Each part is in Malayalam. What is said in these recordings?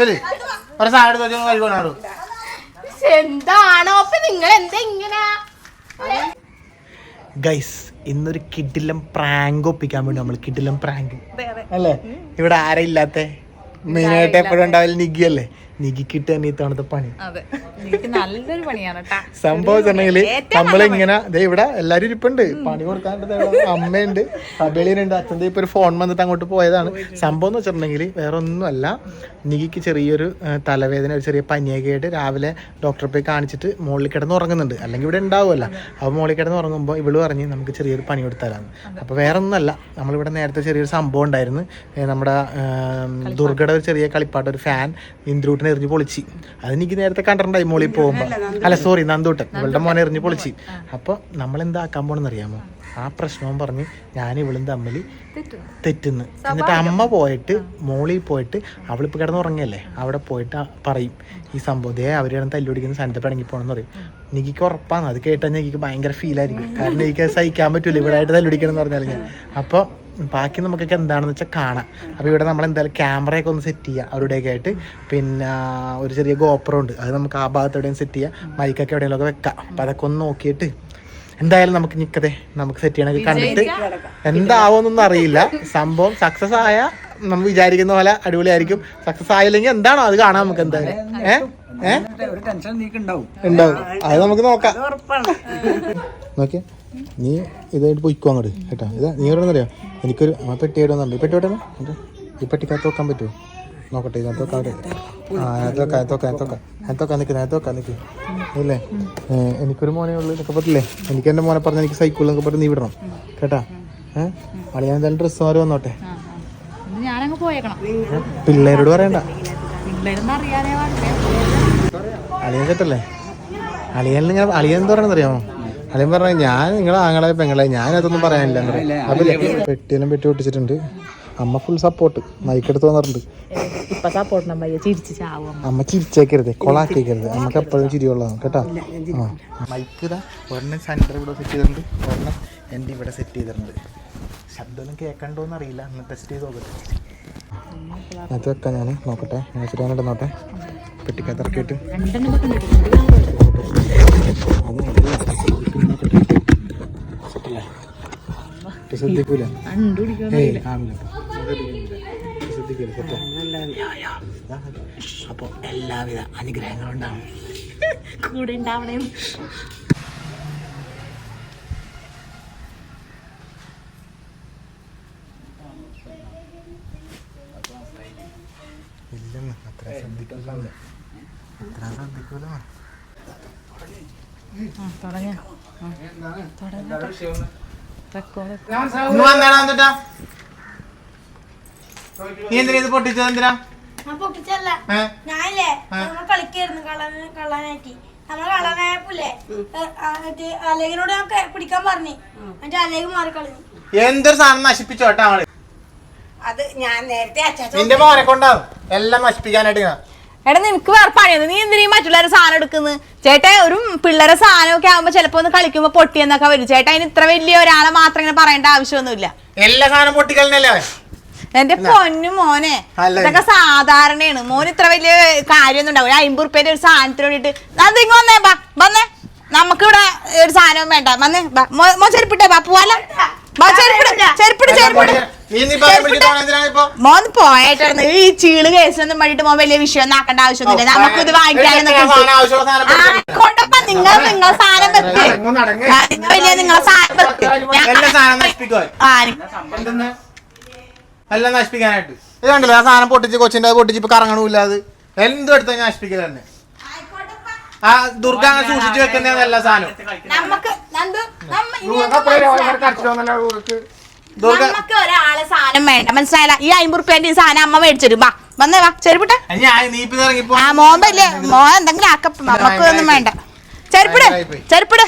ശരി ഒരു സാധനം എടുത്ത് വെച്ച് കഴിക്കണോ എന്താണോ? അപ്പൊ നിങ്ങൾ എന്താ ഇങ്ങനെ? ഗൈസ് ഇന്നൊരു കിഡിലം പ്രാങ്ക് ഒപ്പിക്കാൻ വേണ്ടി നമ്മൾ കിഡിലം പ്രാങ്ക് അല്ലേ? ഇവിടെ ആരെ ഇല്ലാത്ത മെയിനായിട്ട് എപ്പോഴും ഉണ്ടാവില്ല നിഗി അല്ലേ നിഗിക്കിട്ട് തന്നെ ഇത്തവണത്തെ പണി. നല്ലൊരു പണിയാണ് സംഭവം വെച്ചിട്ടുണ്ടെങ്കിൽ നമ്മളിങ്ങനെ ദേ ഇവിടെ എല്ലാരും ഇരിപ്പുണ്ട്. പണി കൊടുക്കാണ്ട് അമ്മയുണ്ട് സബേളിയുണ്ട് അച്ഛന്റെ ഇപ്പൊ ഒരു ഫോൺ വന്നിട്ട് അങ്ങോട്ട് പോയതാണ്. സംഭവം എന്ന് വെച്ചിട്ടുണ്ടെങ്കിൽ വേറെ ഒന്നുമല്ല നികിക്ക് ചെറിയൊരു തലവേദന ഒരു ചെറിയ പനിയൊക്കെ ആയിട്ട് രാവിലെ ഡോക്ടറെ പോയി കാണിച്ചിട്ട് മുകളിൽ കിടന്ന് ഉറങ്ങുന്നുണ്ട്. അല്ലെങ്കിൽ ഇവിടെ ഉണ്ടാവുമല്ല. അപ്പോൾ മുകളിൽ കിടന്ന് ഉറങ്ങുമ്പോൾ ഇവൾ പറഞ്ഞ് നമുക്ക് ചെറിയൊരു പണി കൊടുത്താലാണ് അപ്പോൾ വേറെ ഒന്നുമല്ല നമ്മളിവിടെ നേരത്തെ ചെറിയൊരു സംഭവം ഉണ്ടായിരുന്നു. നമ്മുടെ ദുർഗയുടെ ഒരു ചെറിയ കളിപ്പാട്ട് ഒരു ഫാൻ ഇന്ദ്രൂട്ടിനെ എറിഞ്ഞ് പൊളിച്ച്. അത് എനിക്ക് നേരത്തെ കണ്ടിട്ടുണ്ടായി. മോളിൽ പോകുമ്പോൾ അല്ല സോറി നന്ദൂട്ടൻ. ഇവളുടെ മോനെ എറിഞ്ഞു പൊളിച്ച്. അപ്പോൾ നമ്മൾ എന്താക്കാൻ പോണെന്ന് അറിയാമോ ആ പ്രശ്നവും പറഞ്ഞ് ഞാൻ ഇവളും തമ്മിൽ തെറ്റുന്നു. എന്നിട്ട് അമ്മ പോയിട്ട് മോളിൽ പോയിട്ട് അവളിപ്പോൾ കിടന്ന് ഉറങ്ങിയല്ലേ അവിടെ പോയിട്ട് പറയും. ഈ സംഭവം ദേ അവരാണ് തല്ലുപിടിക്കുന്ന സ്ഥലത്ത് ഇടങ്ങി പോകണമെന്ന് പറയും. എനിക്ക് ഉറപ്പാണ്. അത് കേട്ടാൽ എനിക്ക് ഭയങ്കര ഫീൽ ആയിരിക്കും. കാരണം എനിക്ക് സഹിക്കാൻ പറ്റൂല. ഇവിടെ ആയിട്ട് തല്ലുപിടിക്കണം എന്ന് പറഞ്ഞാൽ ഞാൻ. അപ്പോൾ ബാക്കി നമുക്കൊക്കെ എന്താണെന്ന് വെച്ചാൽ കാണാം. അപ്പോൾ ഇവിടെ നമ്മൾ എന്തായാലും ക്യാമറയൊക്കെ ഒന്ന് സെറ്റ് ചെയ്യുക അവരുടെയൊക്കെ ആയിട്ട്. പിന്നെ ഒരു ചെറിയ ഗോപ്രം ഉണ്ട്. അത് നമുക്ക് ആ ഭാഗത്ത് എവിടെയും സെറ്റ് ചെയ്യുക മൈക്കൊക്കെ എവിടെയെങ്കിലും ഒക്കെ വെക്കാം. അപ്പോൾ അതൊക്കെ ഒന്ന് നോക്കിയിട്ട് എന്തായാലും നമുക്ക് നിൽക്കതേ നമുക്ക് സെറ്റ് ചെയ്യണമെങ്കിൽ കണ്ടിട്ട് എന്താവുമെന്നൊന്നും അറിയില്ല. സംഭവം സക്സസ് ആയ നമ്മൾ വിചാരിക്കുന്ന പോലെ അടിപൊളിയായിരിക്കും. സക്സസ് ആയില്ലെങ്കിൽ എന്താണോ അത് കാണാം നമുക്ക് എന്തായാലും. ഏഹ്? ഏഹ്? ഒരു ടെൻഷൻ നീക്കുണ്ടാവും. ഉണ്ടാവും. അത് നമുക്ക് നോക്കാം. നോക്കിയേ. നീ ഇതായിട്ട് പോയിക്കോ അങ്ങോട്ട് കേട്ടോ. ഇതാ നീ എവിടെ അറിയാം എനിക്കൊരു ആ പെട്ടി എവിടെ വന്നു പെട്ടി എവിടെ ഈ പെട്ടിക്കകത്ത് വെക്കാൻ പറ്റുമോ? നോക്കട്ടെ ഇതിനകത്ത് വെക്കാൻ പറ്റും ആ അതൊക്കെ അതൊക്കെ അതൊക്കെ അതൊക്കെ നിൽക്കുന്നത് അതൊക്കെ നിൽക്കും ഇല്ലേ? എനിക്കൊരു മോനെ ഉള്ളു എന്നൊക്കെ പറ്റില്ലേ എനിക്ക് എന്റെ മോനെ പറഞ്ഞാൽ എനിക്ക് സൈക്കിൾ എന്നൊക്കെ പറഞ്ഞ് നീ വിടണം കേട്ടാ? ഏഹ് അളിയാൻ എന്തായാലും ഡ്രസ്സ് മാറി വന്നോട്ടെ. പിള്ളേരോട് പറയണ്ട. അളിയൻ കേട്ടല്ലേ? അളിയൻ ഇങ്ങനെ അളിയൻ എന്താ പറയണെന്ന് അളിയൻ പറഞ്ഞ ഞാൻ നിങ്ങളെ ആങ്ങളെ പെങ്ങളെ ഞാൻ അതൊന്നും പറയാനില്ല. അപ്പൊ പെട്ടിയെല്ലാം പെട്ടി പൊട്ടിച്ചിട്ടുണ്ട്. അമ്മ ഫുൾ സപ്പോർട്ട് മൈക്കെടുത്ത് വന്നിട്ടുണ്ട്. ഇപ്പൊ സപ്പോർട്ട് നമ്പർ ചിരിച്ച് ചാവും അമ്മ. ചിരിച്ചേക്കരുത് കൊളാക്കിയേക്കരുത് നമുക്ക് എപ്പോഴും ചിരിയുള്ളതാണ് കേട്ടോ? മൈക്ക് ഇതാ. ഒരെണ്ണം സെന്റർ ഇവിടെ സെറ്റ് ചെയ്തിട്ടുണ്ട്. ഒരെണ്ണം എന്റെ ഇവിടെ സെറ്റ് ചെയ്തിട്ടുണ്ട്. ശബ്ദമൊന്നും കേൾക്കണ്ടോന്ന് അറിയില്ല ഒന്ന് ടെസ്റ്റ് ചെയ്ത് നോക്കട്ടെ അത് വെക്കാം ഞാൻ നോക്കട്ടെ. ഞാൻ വെച്ചിട്ട് ഞാൻ ഇടുന്നോട്ടെ. പെട്ടിക്കകത്ത് ശ്രദ്ധിക്കൂല? അപ്പൊ എല്ലാവിധ അനുഗ്രഹങ്ങളും ഉണ്ടാവും. കൂടെ ഉണ്ടാവണേ ഇല്ലെന്ന് അത്ര ശ്രദ്ധിക്കൂല. അത്ര ശ്രദ്ധിക്കൂല തുടങ്ങ ഇന്ന് വന്നേടാ എന്നിട്ടാ നീ എന്തിനാ ഇത് പൊട്ടിച്ചത് എന്തിനാ? ഞാൻ പൊട്ടിച്ചല്ല? ഞാനില്ലേ നമ്മൾ കളിക്കായിരുന്നു കള്ളൻ കള്ളനായിട്ട്. നമ്മൾ കള്ളനായപ്പോലെ അലേഖനോട് പിടിക്കാൻ പറഞ്ഞു. എന്നിട്ട് അലേഖ മാറി കളഞ്ഞു എന്തൊരു സാധനം നശിപ്പിച്ചോട്ടാ അത് ഞാൻ നേരത്തെ നിന്റെ മോനെ കൊണ്ടാവും. എല്ലാം നശിപ്പിക്കാനായിട്ട് എടാ നിനക്ക് വേറെ പണിയൊന്നും നീ എന്തിനാ ഈ മറ്റുള്ളവരെ സാധനം എടുക്കുന്നത് ചേട്ടാ ഒരു പിള്ളേരെ സാധനമൊക്കെ ആകുമ്പോ ചിലപ്പോ ഒന്ന് കളിക്കുമ്പോ പൊട്ടിയെന്നൊക്കെ വരും. ചേട്ടാ അതിന് ഇത്ര വലിയ ഒരാളെ മാത്രം ഇങ്ങനെ പറയേണ്ട ആവശ്യമൊന്നുമില്ല. എല്ലാ സാധനം പൊട്ടിക്കലിനല്ലേ എന്റെ പൊന്നു മോനെ ഇതൊക്കെ സാധാരണയാണ്. മോന് ഇത്ര വലിയ കാര്യമൊന്നും ഉണ്ടാവില്ല. അമ്പത് റുപ്യന്റെ ഒരു സാധനത്തിന് വേണ്ടിട്ട് അത് ഇങ്ങ് വന്നേ ബാ വന്നേ. നമുക്കിവിടെ ഒരു സാധനവും വേണ്ട. വന്നേ ബാ. മോ- മോ ചെരുപ്പിട്ടെ ബാ പോവാലോ. ബാ ചെരുപ്പിട് ചെരുപ്പിട് ചെരുപ്പിട്. മോൻ പോയിട്ടായിരുന്നു ഈ ചീൾ കേസൊന്നും വേണ്ടിട്ട് മോൻ വലിയ വിഷയം ആക്കേണ്ട ആവശ്യമൊന്നുമില്ല. നമുക്ക് ഇത് വാങ്ങിക്കാനൊന്നും സാധനം ആവശ്യമുള്ള സാധനം പൊട്ടിക്കണം. കൊണ്ടപ്പ നിങ്ങൾ നിങ്ങളെ സാധനം വെക്ക് നടങ്ങ്, നടങ്ങ്. നിങ്ങൾ വലിയ നിങ്ങളെ സാധനം വെക്ക് എല്ലാ സാധനം നശിപ്പിക്കുവാൻ. ആ എന്തെന്ന് എല്ലാം നശിപ്പിക്കാനായിട്ട്. ഇത് കണ്ടില്ല ആ സാധനം പൊട്ടിച്ച് കൊച്ചിന്റെ അത് പൊട്ടിച്ച് ഇപ്പൊ കറങ്ങണമില്ല അത്. എന്തും എടുത്ത നശിപ്പിക്കൽ തന്നെ. ആ ദുർഗ അങ്ങനെ സൂക്ഷിച്ചു വെക്കുന്ന എല്ലാ സാധനം നമുക്ക് നമുക്ക് ഒരാളെ സാധനം വേണ്ട. മനസ്സിലായില്ല? ഈ അമ്പത് റുപ്യന്റെ ഈ സാധനം അമ്മ മേടിച്ചിരും വാ വന്നേ വാ. ചെരുപ്പിട്ടെ. ആ മോമ്പല്ലേ മോൻ എന്തെങ്കിലും ആക്ക നമുക്ക് ഒന്നും വേണ്ട. ചെരുപ്പിട്. ചെരുപ്പിട്.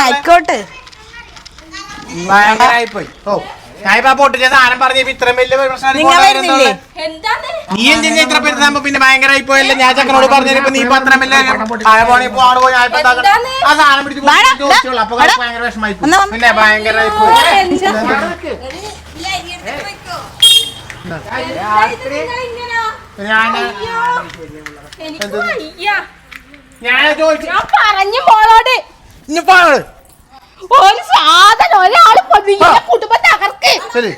ആയിക്കോട്ടെ. ഭയങ്കരായിപ്പോയി ഓ ഞാൻ ഇപ്പൊ ആ പൊട്ടിച്ച സാധനം പറഞ്ഞ ഇപ്പൊ ഇത്രയും വലിയ പ്രശ്നം നീ എന്തിനാ ഇത്ര പിന്നെ പോയല്ലേ? ഞാൻ ചെക്കനോട് പറഞ്ഞപ്പോ നീ ഇപ്പൊ അത്ര വലിയ ആയ പോണി ഇപ്പൊ ആൾ പോയി ഞാൻ ഇപ്പൊ? ആ സാധനം പിടിച്ച് അപ്പൊ. ഭയങ്കര വിഷമായി. പിന്നെ ഭയങ്കരമായി പോയി. ഞാൻ ചോദിച്ചു. ഞാൻ പറഞ്ഞു മോളോട്. ഇനിയിപ്പോ ഒരു സാധനം ഒരാൾ പൊതിഞ്ഞ കുടുംബം തകർക്ക്. ശരി.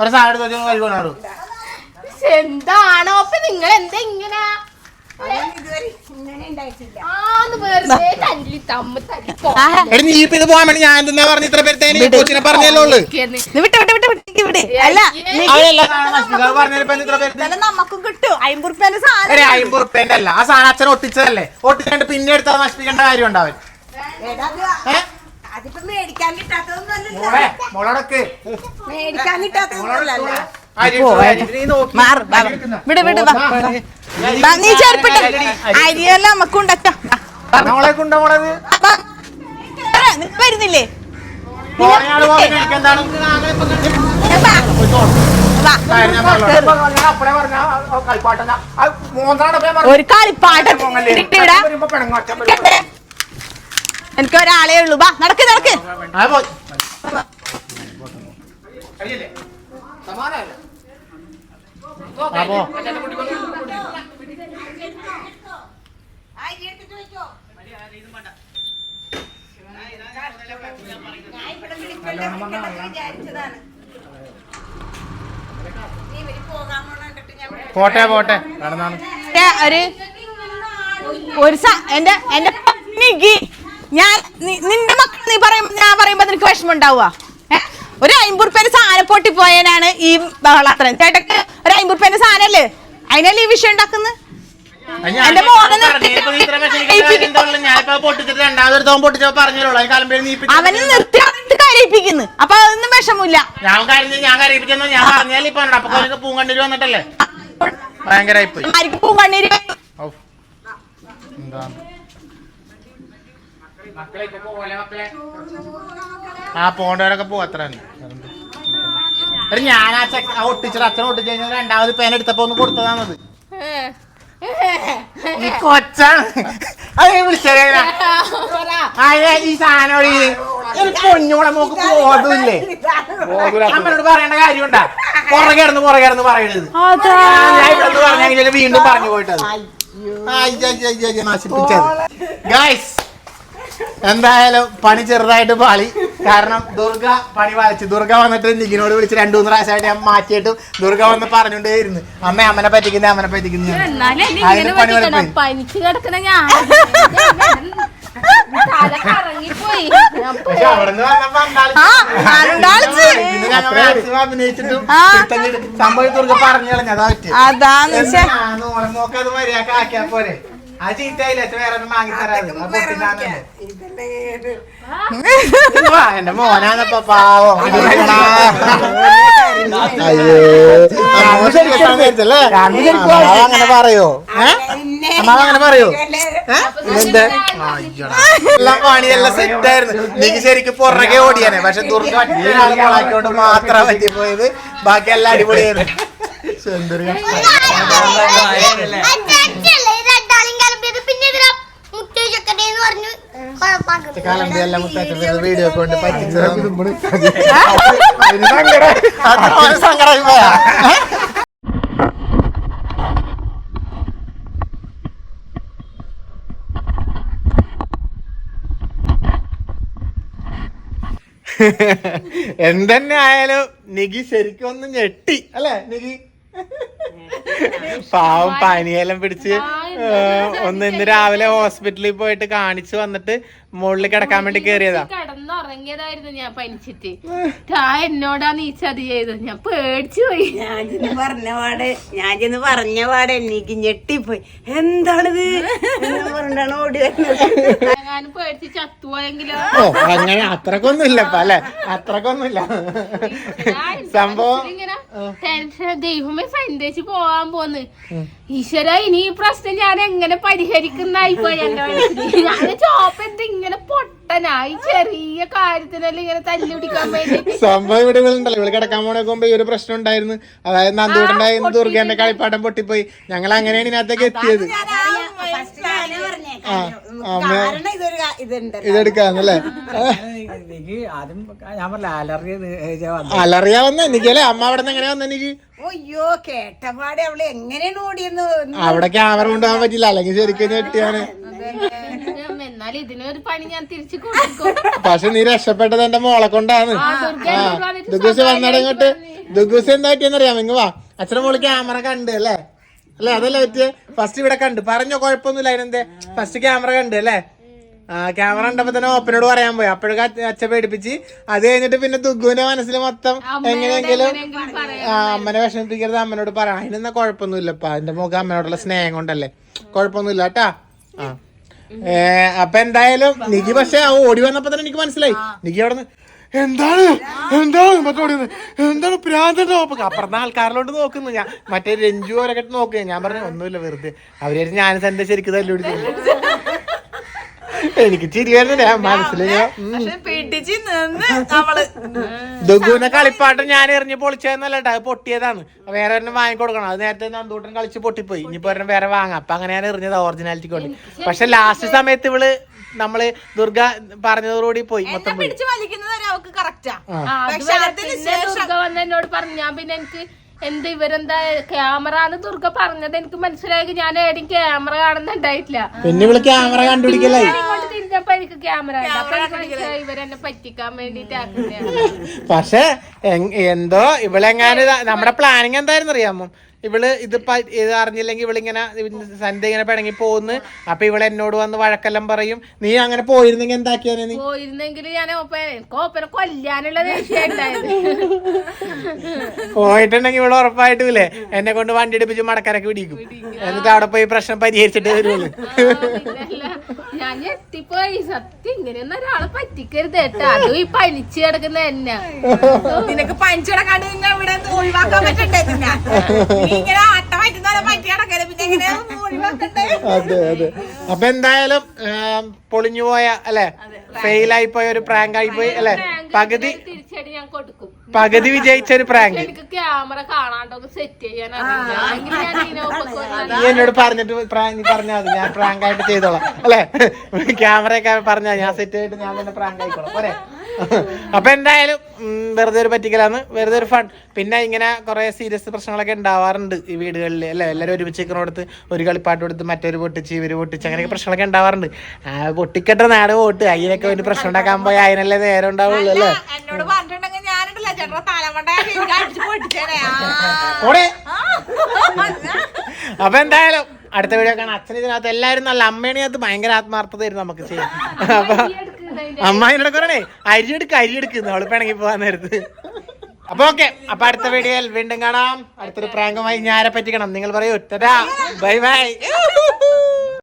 ഒരു സാധനം എടുത്ത് എന്താണോ? അപ്പൊ നിങ്ങൾ എന്താ ഇങ്ങനെ? അച്ഛൻ ഒട്ടിച്ചതല്ലേ? ഒട്ടിച്ചിട്ട് പിന്നെ എടുത്താൽ നശിപ്പിക്കേണ്ട കാര്യം ഉണ്ടാവും അതിപ്പോ മേടിക്കാൻ മോളെ മോളോടൊക്കെ. മാറ് വാ. വിട് വിട് ബാ. ബാ, നീ ചെരുപ്പിട്ട് അരിയെല്ലാം നമുക്ക് ഉണ്ടാക്കാം മോളെ കൊണ്ടോ മോളത്? നിങ്ങൾ വരുന്നില്ലേ? പോണയാൾ പോകുന്ന എനിക്ക് എന്താണ്? ബാ, ബാ. കാര്യം ഞാൻ പറഞ്ഞോളാം. ഞാൻ അപ്പഴേ പറഞ്ഞ ആ, ആ കളിപ്പാട്ടം ഞാൻ- ആ മൂന്നാണ് ഇപ്പൊ ഞാൻ പറഞ്ഞത്. ഒരു കളിപ്പാട്ടം വരുമ്പോ വരുമ്പോ. എനിക്ക് ഒരാളേ ഉള്ളൂ. ബാ നടക്ക് നടക്ക്. പോട്ടെ പോട്ടെ. നടന്നാണ്. ഏ, ഒരു എന്റെ എന്റെ ഞാൻ നിന്റെ മക്കൾ നീ പറയുമ്പോ ഞാൻ പറയുമ്പോ നിനക്ക് വിഷമം ഉണ്ടാവുക ഒരു അമ്പത് റുപ്യന്റെ സാധനം പൊട്ടി പോയാനാണ് ഈ ബഹളാത്രം ചേട്ടക്ക് ഒരു അമ്പത് റുപ്യന്റെ സാധനല്ലേ? അതിനല്ലേ ഈ വിഷയം ഉണ്ടാക്കുന്നത് എന്റെ മോനെ അവനെ നിർത്തി കരയിപ്പിക്കുന്നു. അപ്പൊ അതൊന്നും വിഷമില്ല പൂങ്കണ്ടിരി വന്നിട്ടല്ലേ? ഭയങ്കരായി പോയി ആ പോണ്ടവരൊക്കെ പോവും അത്ര തന്നെ. ഞാൻ ആ ചെക്ക ആ ഒട്ടിച്ചത് അച്ഛൻ ഒട്ടിച്ച് കഴിഞ്ഞാൽ രണ്ടാമത് പേന എടുത്തപ്പോ ഒന്ന് കൊടുത്തതാണത് ഈ കൊച്ചാണ്. അത് വിളിച്ചേ ഈ സാധനം ഒരു ഒരു പൊന്നോളെ നോക്ക് ബോധമില്ലേ? അമ്മനോട് പറയേണ്ട കാര്യമുണ്ടാ? പുറകെ ഇടന്ന് പുറകെ ഇടന്ന് പറയണത്. പറഞ്ഞെങ്കിൽ വീണ്ടും പറഞ്ഞു പോയിട്ടത്. നശിപ്പിച്ചത്. ഗൈസ് എന്തായാലും പണി ചെറുതായിട്ട് പാളി. കാരണം ദുർഗ പണി വായിച്ചു. ദുർഗ വന്നിട്ട് നിഖിനോട് വിളിച്ച് രണ്ടു മൂന്ന് പ്രാവശ്യമായിട്ട് ഞാൻ മാറ്റിയിട്ട് ദുർഗ വന്ന് പറഞ്ഞുകൊണ്ടേയിരുന്നു. അമ്മ അമ്മനെ പറ്റിക്കുന്ന അമ്മനെ പറ്റിക്കുന്ന അതിന് പണി അഭിനയിച്ചിട്ടും സംഭവം ദുർഗ പറഞ്ഞു പറ്റി അതാ നോക്കത് മര്യാദ ആക്കിയാ പോരെ. ആ ചീത്തയില്ല വേറെ വാങ്ങിത്തരാ എന്റെ മോനാന്നപ്പ പാവം അങ്ങനെ പറയോ? അമ്മാവ് അങ്ങനെ പറയോ? ഇതെന്ത്? എല്ലാം പണിയെല്ലാം സെറ്റ് ആയിരുന്നു നീക്ക് ശരിക്കും പുറകെ ഓടിയാനെ പക്ഷെ ദുർഗ ഒറ്റയാൾ കൊളാക്കിയോണ്ട് മാത്രം പറ്റിപ്പോയത് ബാക്കി എല്ലാം അടിപൊളിയായിരുന്നു ശ്ശെ, എന്തെന്നെ ആയാലും നികി ശരിക്കും ഒന്ന് ഞെട്ടി അല്ലെ നികി? പാവം പനിയെല്ലാം പിടിച്ച് ഒന്ന് ഇന്ന് രാവിലെ ഹോസ്പിറ്റലിൽ പോയിട്ട് കാണിച്ചു വന്നിട്ട് മുകളിൽ കിടക്കാൻ വേണ്ടി കേറിയതാ. കിടന്നുറങ്ങിയതായിരുന്നു ഞാൻ പനിച്ചിട്ട്. താ എന്നോടാ നീ ചതി ചെയ്തത്. ഞാൻ പേടിച്ചു പോയി. ഞാൻ ചെന്ന് പറഞ്ഞ പാടെ ഞാൻ ചെന്ന് പറഞ്ഞ പാടെ എനിക്ക് ഞെട്ടിപ്പോയി. എന്താണിത്? എന്ന് പറഞ്ഞാണ് ഓടി വരുന്നത്. ഞാൻ പേടിച്ച് ചത്തുപോയെങ്കിലോ? ഓ അങ്ങനെ അത്രക്കൊന്നുമില്ല അല്ലെ? അത്രക്കൊന്നുമില്ല. സംഭവം ഇങ്ങനെ ടെൻഷൻ. ദൈവമേ സന്ദേശിച്ച് പോവാൻ പോന്ന്. ഈശ്വര ഇനി ഈ പ്രശ്നം ഞാൻ എങ്ങനെ പരിഹരിക്കുന്നായി പോയി എന്റെ മനസ്സിൽ ഞാൻ ഇങ്ങനെ പൊട്ടനായി ചെറിയ കാര്യത്തിനെല്ലാം ഇങ്ങനെ തല്ലി പിടിക്കാൻ വേണ്ടി. സംഭവം ഇവിടെ ഉണ്ടല്ലോ ഇവിടെ കിടക്കാൻ പോണ മുമ്പ് ഈ ഒരു പ്രശ്നം ഉണ്ടായിരുന്നു. അതായത് നന്ദൂട്ടുണ്ടായിരുന്നു ദുർഗന്റെ കളിപ്പാട്ടം പൊട്ടിപ്പോയി. ഞങ്ങൾ അങ്ങനെയാണ് ഇതിനകത്തേക്ക് എത്തിയത്. കാരണം ഇതൊരു ഇതെടുക്കാന്നല്ലേ? എനിക്ക് ആദ്യം ഞാൻ പറഞ്ഞ അലർജി വന്നു. അലറിയാ വന്ന എനിക്കല്ലേ അമ്മ അവിടെ നിന്ന് എങ്ങനെയാ വന്ന എനിക്ക്? അയ്യോ കേട്ടപാടെ അവൾ എങ്ങനെയാണ് ഓടിയെന്ന് അവിടെ ക്യാമറ കൊണ്ടുപോകാൻ പറ്റില്ല. അല്ലെങ്കിൽ ശരിക്കും ഞെട്ടിയാണ്. ഇതിനൊരു പണി ഞാൻ തിരിച്ചു കൊടുക്കും. പക്ഷെ നീ രക്ഷപ്പെട്ടത് എന്റെ മോളെ കൊണ്ടാണ്. ദുഗുസ് ദുർഗ ദുഗുസ് എന്നോട് പറഞ്ഞിട്ട് ദുഗൂസ് വന്നാടെ ഇങ്ങോട്ട്. ദുഗൂസ് എന്താ പറ്റിയെന്നറിയാം ഇങ്ങ് വാ. അച്ഛനെ മോളി ക്യാമറ കണ്ട് അല്ലേ? അല്ലെ? അതല്ലേ പറ്റിയ? ഫസ്റ്റ് ഇവിടെ കണ്ട്. പറഞ്ഞോ കുഴപ്പമൊന്നുമില്ല അതിനെന്തേ? ഫസ്റ്റ് ക്യാമറ കണ്ട് അല്ലേ? ആ ക്യാമറ കണ്ടപ്പോ തന്നെ ഓപ്പനോട് പറയാൻ പോയി. അപ്പോഴൊക്കെ അച്ഛ പേടിപ്പിച്ച്. അത് കഴിഞ്ഞിട്ട് പിന്നെ ദുഗുവിന്റെ മനസ്സിൽ മൊത്തം എങ്ങനെയെങ്കിലും അമ്മനെ വിഷമിപ്പിക്കരുത്. അമ്മനോട് പറയാം. അതിനൊന്നും കുഴപ്പമൊന്നുമില്ലപ്പാ. എന്റെ മുഖം അമ്മനോടുള്ള സ്നേഹം കൊണ്ടല്ലേ? കുഴപ്പമൊന്നുമില്ല കേട്ടാ. ആ. അപ്പൊ എന്തായാലും നിക്ക് പക്ഷെ ആ ഓടി വന്നപ്പോ തന്നെ എനിക്ക് മനസ്സിലായി. നിക്ക് അവിടെ എന്താണ്? എന്താണ്? മറ്റേ ഓടി? എന്താണ് പ്രാന്തോ അപ്പൊ അപ്പുറത്തെ ആൾക്കാരിലോട്ട് നോക്കുന്നു. ഞാൻ മറ്റേ രഞ്ജു അവരൊക്കെ നോക്കുക ഞാൻ പറഞ്ഞു ഒന്നുമില്ല വെറുതെ. അവർ ഞാൻ എന്റെ ശരിക്കും തല്ലുപിടിച്ചു. എനിക്ക് ചിരി വരുന്നില്ല. മനസ്സിൽ പക്ഷെ പിടിച്ച് നിന്ന് കളിപ്പാട്ടം ഞാൻ എറിഞ്ഞ് പൊളിച്ചതെന്നല്ല കേട്ടോ അത് പൊട്ടിയതാണ്. വേറെ ഒരെണ്ണം വാങ്ങിക്കൊടുക്കണം. അത് നേരത്തെ നന്ദൂട്ടൻ കളിച്ച് പൊട്ടിപ്പോയി. ഇനിയിപ്പോ ഒരെണ്ണം വേറെ വാങ്ങാം. അപ്പൊ അങ്ങനെ ഞാൻ എറിഞ്ഞത് ഓറിജിനാലിറ്റി കൊണ്ട്. പക്ഷെ ലാസ്റ്റ് സമയത്ത് ഇവൾ നമ്മൾ ദുർഗ പറഞ്ഞതോടുകൂടി പോയി മൊത്തം പോയി. പിടിച്ച് വലിക്കുന്നത് വരെ അവക്ക് കറക്റ്റാ പക്ഷെ അതിന് ശേഷം ദുർഗ വന്ന് എന്നോട് പറഞ്ഞു ഞാൻ പിന്നെ എനിക്ക് എന്ത് ഇവരെന്താ ക്യാമറ എന്ന് ദുർഗ പറഞ്ഞത് എനിക്ക് മനസ്സിലായി ഞാൻ ഏടും ക്യാമറ കാണുന്നുണ്ടായിട്ടില്ല പിന്നെ ഇവൾ ക്യാമറ കണ്ടുപിടിക്കലായി. ഇങ്ങോട്ട് തിരിഞ്ഞപ്പോ എനിക്ക് ക്യാമറ ഉണ്ട്. അപ്പൊ എനിക്ക് മനസ്സിലായി ഇവരെന്നെ പറ്റിക്കാൻ വേണ്ടിട്ട് ആക്കുന്നതാണ്. പക്ഷെ എന്തോ ഇവളെങ്ങാനും ഇതാ- നമ്മുടെ പ്ലാനിങ് എന്തായിരുന്നു അറിയാമോ ഇവൾ ഇത് ഇത് അറിഞ്ഞില്ലെങ്കിൽ ഇവളിങ്ങനെ സന്ധ്യ ഇങ്ങനെ പിണങ്ങി പോകുന്നു അപ്പൊ ഇവൾ എന്നോട് വന്ന് വഴക്കെല്ലാം പറയും. നീ അങ്ങനെ പോയിരുന്നെങ്കിൽ എന്താക്കിയാനെ നീ? പോയിരുന്നെങ്കിൽ ഞാൻ ഓപ്പന കൊല്ലാനുള്ള പോയിട്ടുണ്ടെങ്കിൽ ഇവിടെ ഉറപ്പായിട്ടും ഇല്ലേ എന്നെ കൊണ്ട് വണ്ടി എടുപ്പിച്ച് മടക്കരക്ക് പിടിക്കും എന്നിട്ട് അവിടെ പോയി പ്രശ്നം പരിഹരിച്ചിട്ട് വരുള്ളൂ. ഞാൻ ഞെട്ടിപ്പോയി സത്യം ഇങ്ങനെയൊന്നും ഒരാളെ പറ്റിക്കരുത് കേട്ടോ. അതും ഈ പനിച്ച് കിടക്കുന്ന എന്നെ. നിനക്ക് പനിച്ചു നിന്നെ ഇവിടെ ഒഴിവാക്കാൻ പറ്റണ്ടേ അതെ അതെ. അപ്പൊ എന്തായാലും പൊളിഞ്ഞു പോയ അല്ലെ? ഫെയിൽ ആയി പോയ ഒരു പ്രാങ്ക് ആയി പോയി അല്ലെ? പകുതി തിരിച്ചടി ഞാൻ കൊടുക്കും. പകുതി വിജയിച്ച ഒരു പ്രാങ്ക്. നീ എന്നോട് പറഞ്ഞിട്ട് പറഞ്ഞാൽ മതി. ഞാൻ പ്രാങ്ക് ആയിട്ട് ചെയ്തോളാം. അല്ലെ? ക്യാമറയൊക്കെ പറഞ്ഞാൽ ഞാൻ സെറ്റ് ആയിട്ട് ഞാൻ തന്നെ പ്രാങ്ക് ആയിക്കോളാം പോരെ? അപ്പൊ എന്തായാലും വെറുതെ ഒരു പറ്റിക്കലാണ് വെറുതെ ഒരു ഫൺ പിന്നെ ഇങ്ങനെ കുറെ സീരിയസ് പ്രശ്നങ്ങളൊക്കെ ഉണ്ടാവാറുണ്ട് ഈ വീടുകളിൽ അല്ലെ? എല്ലാവരും ഒരുമിച്ച് കൊടുത്ത് ഒരു കളിപ്പാട്ട് കൊടുത്ത് മറ്റൊരു പൊട്ടിച്ച് ഇവർ പൊട്ടിച്ച് അങ്ങനെയൊക്കെ പ്രശ്നങ്ങളൊക്കെ ഉണ്ടാവാറുണ്ട്. ആ പൊട്ടിക്കട്ട നാട് പോട്ട് അതിനൊക്കെ വേണ്ടി പ്രശ്നം ഉണ്ടാക്കാൻ പോയി അതിനല്ലേ നേരം ഉണ്ടാവുള്ളൂ അല്ലേ? അപ്പൊ എന്തായാലും അടുത്ത വീഡിയോ കാണാൻ അച്ഛൻ ഇതിനകത്ത് എല്ലാവരും നല്ല അമ്മേണിനകത്ത് ഭയങ്കര ആത്മാർത്ഥതയായിരുന്നു നമുക്ക് ചെയ്യാം അപ്പൊ അമ്മായിനോട് കുറേ അരി എടുക്ക അരി എടുക്കുന്നു അവൾ പിണങ്ങി പോവാൻ നേരത്ത്. അപ്പൊ ഓക്കെ അപ്പൊ അടുത്ത വീഡിയോയിൽ വീണ്ടും കാണാം. അടുത്തൊരു പ്രാങ്കമായി ഞാനെ പറ്റിക്കണം? നിങ്ങൾ പറയൂ ബൈ ബൈ.